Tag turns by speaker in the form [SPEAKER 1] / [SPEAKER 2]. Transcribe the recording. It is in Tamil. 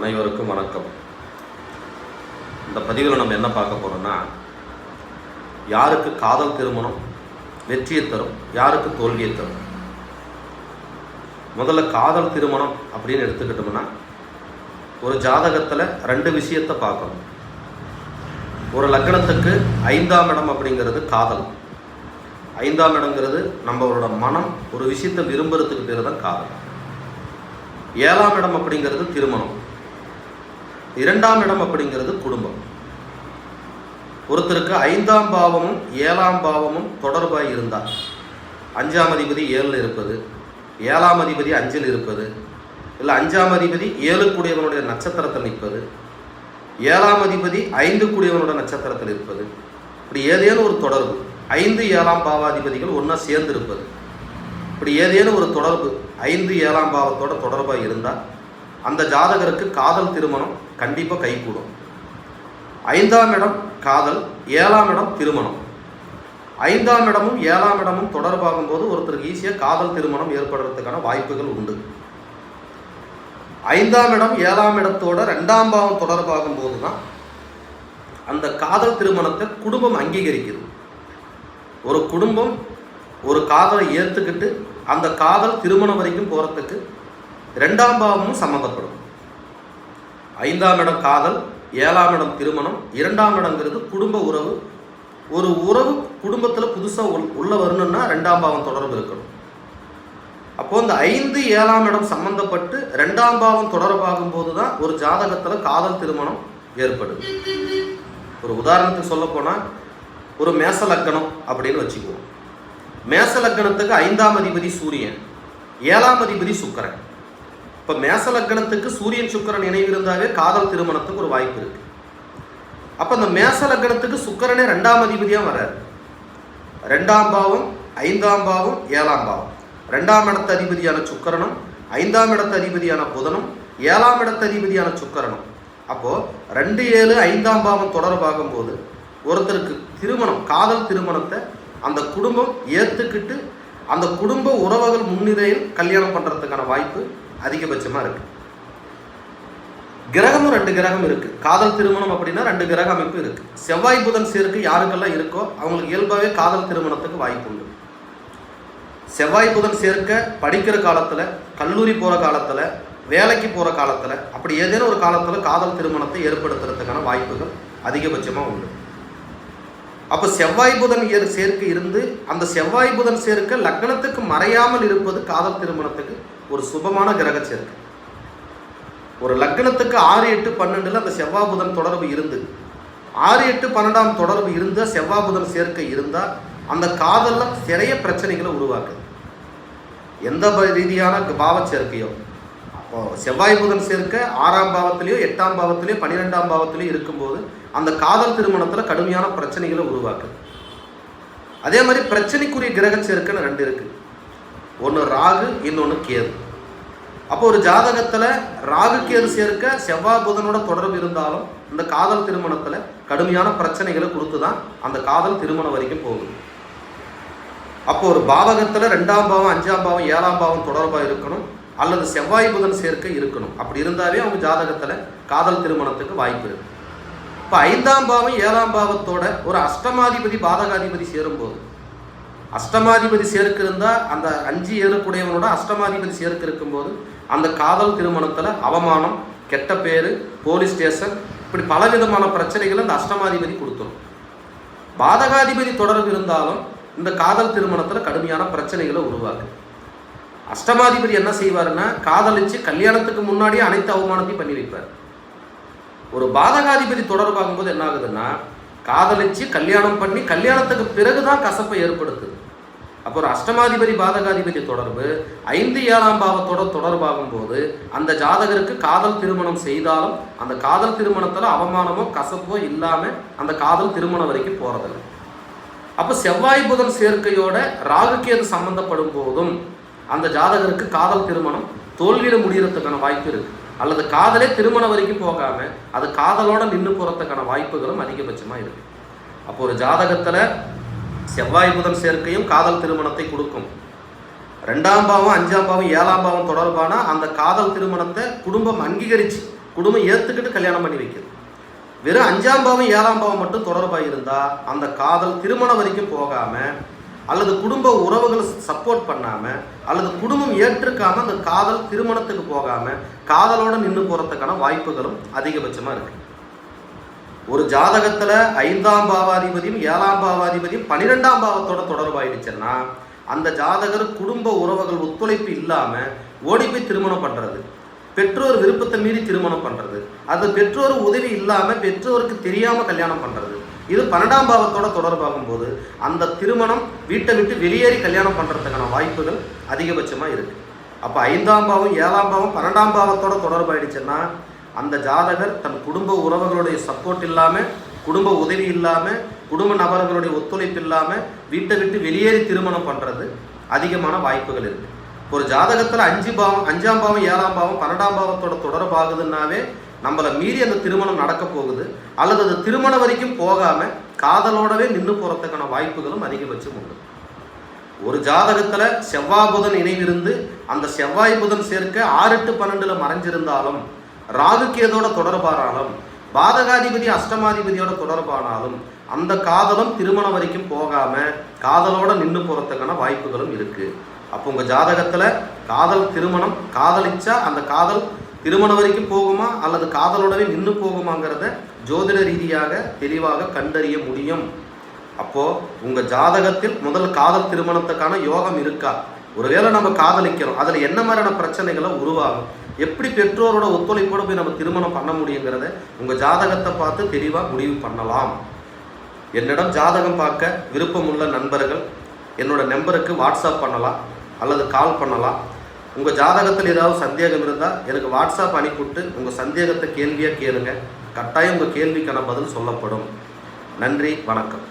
[SPEAKER 1] அனைவருக்கும் வணக்கம். இந்த பதிவில் நம்ம என்ன பார்க்க போகிறோம்னா யாருக்கு காதல் திருமணம் வெற்றியை தரும் யாருக்கு தோல்வியை தரும்? முதல்ல காதல் திருமணம் அப்படின்னு எடுத்துக்கிட்டோம்னா ஒரு ஜாதகத்தில் ரெண்டு விஷயத்தை பார்க்கணும். ஒரு லக்னத்துக்கு ஐந்தாம் இடம் அப்படிங்கிறது காதல். ஐந்தாம் இடங்கிறது நம்மளோட மனம் ஒரு விஷயத்தை விரும்புறதுக்கு பேர் தான் காதல். ஏழாம் இடம் அப்படிங்கிறது திருமணம். இரண்டாம் இடம் அப்படிங்கிறது குடும்பம். ஒருத்தருக்கு ஐந்தாம் பாவமும் ஏழாம் பாவமும் தொடர்பாக இருந்தால் அஞ்சாம் அதிபதி ஏழில் இருப்பது ஏழாம் அதிபதி அஞ்சில் இருப்பது இல்லை அஞ்சாம் அதிபதி ஏழு கூடியவனுடைய நட்சத்திரத்தில் நிற்பது ஏழாம் அதிபதி ஐந்து கூடியவனுடைய நட்சத்திரத்தில் இருப்பது இப்படி ஏதேனும் ஒரு தொடர்பு ஐந்து ஏழாம் பாவாதிபதிகள் ஒன்றா சேர்ந்து இருப்பது இப்படி ஏதேனும் ஒரு தொடர்பு ஐந்து ஏழாம் பாவத்தோட தொடர்பாக இருந்தால் அந்த ஜாதகருக்கு காதல் திருமணம் கண்டிப்பாக கைகூடும். ஐந்தாம் இடம் காதல் ஏழாம் இடம் திருமணம். ஐந்தாம் இடமும் ஏழாம் இடமும் தொடர்பாகும் போது ஒருத்தருக்கு ஈஸியாக காதல் திருமணம் ஏற்படுறதுக்கான வாய்ப்புகள் உண்டு. ஐந்தாம் இடம் ஏழாம் இடத்தோட ரெண்டாம் பாவம் தொடர்பாகும் போது தான் அந்த காதல் திருமணத்தை குடும்பம் அங்கீகரிக்குது. ஒரு குடும்பம் ஒரு காதலை ஏற்றுக்கிட்டு அந்த காதல் திருமணம் வரைக்கும் போகிறதுக்கு ரெண்டாம் பாவமும் சம்மந்தப்படும் ஐந்தாம் இடம் காதல் ஏழாம் இடம் திருமணம் இரண்டாம் இடங்கிறது குடும்ப உறவு. ஒரு உறவு குடும்பத்தில் புதுசாக உள் உள்ள வரணும்னா ரெண்டாம் பாவம் தொடர்பு இருக்கணும். அப்போ இந்த ஐந்து ஏழாம் இடம் சம்பந்தப்பட்டு ரெண்டாம் பாவம் தொடர்பாகும் போது தான் ஒரு ஜாதகத்தில் காதல் திருமணம் ஏற்படுது. ஒரு உதாரணத்துக்கு சொல்ல போனால் ஒரு மேச லக்கணம் அப்படின்னு வச்சுக்குவோம். மேச லக்கணத்துக்கு ஐந்தாம் அதிபதி சூரியன் ஏழாம் அதிபதி சுக்கரன். இப்போ மேச லக்னத்துக்கு சூரியன் சுக்கரன் இணைவு இருந்தாவே காதல் திருமணத்துக்கு ஒரு வாய்ப்பு இருக்கு. அப்போ இந்த மேச லக்னத்துக்கு சுக்கரனே ரெண்டாம் அதிபதியாக வராரு ரெண்டாம் பாவம் ஐந்தாம் பாவம் ஏழாம் பாவம். ரெண்டாம் இடத்து அதிபதியான சுக்கரனும் ஐந்தாம் இடத்து அதிபதியான புதனும் ஏழாம் இடத்து அதிபதியான சுக்கரனும். அப்போ ரெண்டு ஏழு ஐந்தாம் பாவம் தொடர்பாகும் போது ஒருத்தருக்கு திருமணம் காதல் திருமணத்தை அந்த குடும்பம் ஏற்றுக்கிட்டு அந்த குடும்ப உறவுகள் முன்னிலையில் கல்யாணம் பண்ணுறதுக்கான வாய்ப்பு அதிகபட்சமாக இருக்கு. கிரகமும் ரெண்டு கிரகம் இருக்கு. காதல் திருமணம் அப்படின்னா ரெண்டு கிரக அமைப்பு இருக்கு. செவ்வாய் புதன் சேர்க்கை யாருக்கெல்லாம் இருக்கோ அவங்களுக்கு இயல்பாகவே காதல் திருமணத்துக்கு வாய்ப்பு உண்டு. செவ்வாய் புதன் சேர்க்க படிக்கிற காலத்தில் கல்லூரி போகிற காலத்தில் வேலைக்கு போகிற காலத்தில் அப்படி ஏதேனும் ஒரு காலத்தில் காதல் திருமணத்தை ஏற்படுத்துறதுக்கான வாய்ப்புகள் அதிகபட்சமாக உண்டு. அப்போ செவ்வாய் புதன் ஏர் சேர்க்கை இருந்து அந்த செவ்வாய் புதன் சேர்க்க லக்னத்துக்கு மறையாமல் இருப்பது காதல் திருமணத்துக்கு ஒரு சுபமான கிரக சேர்க்கை. ஒரு லக்னத்துக்கு ஆறு எட்டு பன்னெண்டுல அந்த செவ்வாய் புதன் தொடர்பு இருந்து ஆறு எட்டு பன்னெண்டாம் தொடர்பு இருந்தால் செவ்வாய் புதன் சேர்க்கை இருந்தால் அந்த காதலில் நிறைய பிரச்சனைகளை உருவாக்குது. எந்த ரீதியான பாவ சேர்க்கையோ அப்போ செவ்வாய் புதன் சேர்க்கை ஆறாம் பாவத்திலேயோ எட்டாம் பாவத்திலேயோ பன்னிரெண்டாம் பாவத்திலேயோ இருக்கும்போது அந்த காதல் திருமணத்தில் கடுமையான பிரச்சனைகளை உருவாக்குது. அதே மாதிரி பிரச்சனைக்குரிய கிரக சேர்க்கைன்னு ரெண்டு இருக்குது ஒன்று ராகு இன்னொன்று கேது. அப்போ ஒரு ஜாதகத்தில் ராகு கேது சேர்க்க செவ்வாய் புதனோட தொடர்பு இருந்தாலும் இந்த காதல் திருமணத்தில் கடுமையான பிரச்சனைகளை கொடுத்து தான் அந்த காதல் திருமணம் வரைக்கும் போகுது. அப்போ ஒரு பாவகத்தில் ரெண்டாம் பாவம் அஞ்சாம் பாவம் ஏழாம் பாவம் தொடர்பாக இருக்கணும். அல்லது செவ்வாய் புதன் சேர்க்கை இருக்கணும். அப்படி இருந்தாவே அவங்க ஜாதகத்தில் காதல் திருமணத்துக்கு வாய்ப்பு இருக்கு. இப்போ ஐந்தாம் பாவம் ஏழாம் பாவத்தோட ஒரு அஷ்டமாதிபதி பாதகாதிபதி சேரும்போது அஷ்டமாதிபதி சேர்க்கு இருந்தால் அந்த அஞ்சு ஏழுக்குடையவனோட அஷ்டமாதிபதி சேர்க்கு இருக்கும்போது அந்த காதல் திருமணத்தில் அவமானம் கெட்ட பேர் போலீஸ் ஸ்டேஷன் இப்படி பலவிதமான பிரச்சனைகளை அந்த அஷ்டமாதிபதி கொடுத்துரும். பாதகாதிபதி தொடர்பு இருந்தாலும் இந்த காதல் திருமணத்தில் கடுமையான பிரச்சனைகளை உருவாக்கு. அஷ்டமாதிபதி என்ன செய்வாருன்னா காதலிச்சு கல்யாணத்துக்கு முன்னாடியே அனைத்து அவமானத்தையும் பண்ணி வைப்பார். ஒரு பாதகாதிபதி தொடர்பாகும்போது என்ன ஆகுதுன்னா காதலிச்சு கல்யாணம் பண்ணி கல்யாணத்துக்கு பிறகுதான் கசப்பை ஏற்படுத்து அப்போ ஒரு அஷ்டமாதிபதி பாதகாதிபதி தொடர்பு ஐந்து ஏழாம் பாவத்தோட தொடர்பாகும் போது அந்த ஜாதகருக்கு காதல் திருமணம் செய்தாலும் அந்த காதல் திருமணத்தில் அவமானமோ கசப்போ இல்லாமல் அந்த காதல் திருமணம் வரைக்கும் போகிறதில்ல அப்போ செவ்வாய் புதன் சேர்க்கையோட ராகுக்கேது சம்பந்தப்படும் போதும் அந்த ஜாதகருக்கு காதல் திருமணம் தோல்வியில் முடிகிறதுக்கான வாய்ப்பு இருக்கு. அல்லது காதலே திருமணம் வரைக்கும் போகாம அது காதலோட நின்று போகிறதுக்கான வாய்ப்புகளும் அதிகபட்சமாக இருக்கு. அப்போ ஒரு ஜாதகத்தில் செவ்வாய் புதன் சேர்க்கையும் காதல் திருமணத்தை கொடுக்கும். ரெண்டாம் பாவம் அஞ்சாம் பாவம் ஏழாம் பாவம் தொடர்பான அந்த காதல் திருமணத்தை குடும்பம் அங்கீகரித்து குடும்பம் ஏற்றுக்கிட்டு கல்யாணம் பண்ணி வைக்குது. வெறும் அஞ்சாம் பாவம் ஏழாம் பாவம் மட்டும் தொடர்பாக இருந்தால் அந்த காதல் திருமணம் வரைக்கும் போகாமல் அல்லது குடும்ப உறவுகளை சப்போர்ட் பண்ணாமல் அல்லது குடும்பம் ஏற்றுக்காமல் அந்த காதல் திருமணத்துக்கு போகாமல் காதலோடு நின்று போகிறதுக்கான வாய்ப்புகளும் அதிகபட்சமாக இருக்குது ஒரு ஜாதகத்தில் ஐந்தாம் பாவாதிபதியும் ஏழாம் பாவாதிபதியும் பன்னிரெண்டாம் பாவத்தோட தொடர்பாயிடுச்சுன்னா அந்த ஜாதகர் குடும்ப உறவுகள் ஒத்துழைப்பு இல்லாமல் ஓடி போய் திருமணம் பண்ணுறது பெற்றோர் விருப்பத்தை மீறி திருமணம் பண்ணுறது அது பெற்றோர் உதவி இல்லாமல் பெற்றோருக்கு தெரியாமல் கல்யாணம் பண்ணுறது இது பன்னெண்டாம் பாவத்தோட தொடர்பாகும் போது அந்த திருமணம் வீட்டை விட்டு வெளியேறி கல்யாணம் பண்ணுறதுக்கான வாய்ப்புகள் அதிகபட்சமாக இருக்குது அப்போ ஐந்தாம் பாவம் ஏழாம் பாவம் பன்னெண்டாம் பாவத்தோட தொடர்பாயிடுச்சுன்னா அந்த ஜாதகர் தன் குடும்ப உறவுகளுடைய சப்போர்ட் இல்லாமல் குடும்ப உதவி இல்லாமல் குடும்ப நபர்களுடைய ஒத்துழைப்பு இல்லாமல் வீட்டை விட்டு வெளியேறி திருமணம் பண்ணுறது அதிகமான வாய்ப்புகள் இருக்குது ஒரு ஜாதகத்தில் அஞ்சு பாவம் அஞ்சாம் பாவம் ஏழாம் பாவம் பன்னெண்டாம் பாவத்தோட தொடர்பாகுதுன்னாவே நம்மளை மீறி அந்த திருமணம் நடக்க போகுது. அல்லது அது திருமணம் வரைக்கும் போகாமல் காதலோடவே நின்று போகிறதுக்கான வாய்ப்புகளும் அதிகபட்சம் உண்டு. ஒரு ஜாதகத்தில் செவ்வாய் புதன் இணைவிருந்து அந்த செவ்வாய் புதன் சேர்க்க ஆறு எட்டு பன்னெண்டில் மறைஞ்சிருந்தாலும் ராகு கேதோட தொடர்பானாலும் பாதகாதிபதி அஷ்டமாதிபதியோட தொடர்பானாலும் அந்த காதலும் திருமணம் வரைக்கும் போகாம காதலோட நின்று போறதுக்கான வாய்ப்புகளும் இருக்கு. அப்போ உங்க ஜாதகத்துல காதல் திருமணம் காதலிச்சா அந்த காதல் திருமணம் வரைக்கும் போகுமா அல்லது காதலோடவே நின்று போகுமாங்கிறத ஜோதிட ரீதியாக தெளிவாக கண்டறிய முடியும். அப்போ உங்க ஜாதகத்தில் முதல் காதல் திருமணத்துக்கான யோகம் இருக்கா? ஒருவேளை நம்ம காதலிக்கிறோம் அதுல என்ன மாதிரியான பிரச்சனைகளை உருவாகும்? எப்படி பெற்றோரோட ஒத்துழைப்போட போய் நம்ம திருமணம் பண்ண முடியுங்கிறத உங்க ஜாதகத்தை பார்த்து தெளிவாக முடிவு பண்ணலாம். என்னிடம் ஜாதகம் பார்க்க விருப்பமுள்ள நண்பர்கள் என்னோட நம்பருக்கு வாட்ஸ்அப் பண்ணலாம் அல்லது கால் பண்ணலாம். உங்கள் ஜாதகத்தில் ஏதாவது சந்தேகம் இருந்தால் எனக்கு வாட்ஸ்அப் அனுப்பிவிட்டு உங்கள் சந்தேகத்தை கேள்வியாக கேளுங்க. கட்டாயம் உங்கள் கேள்விக்கான பதில் சொல்லப்படும். நன்றி வணக்கம்.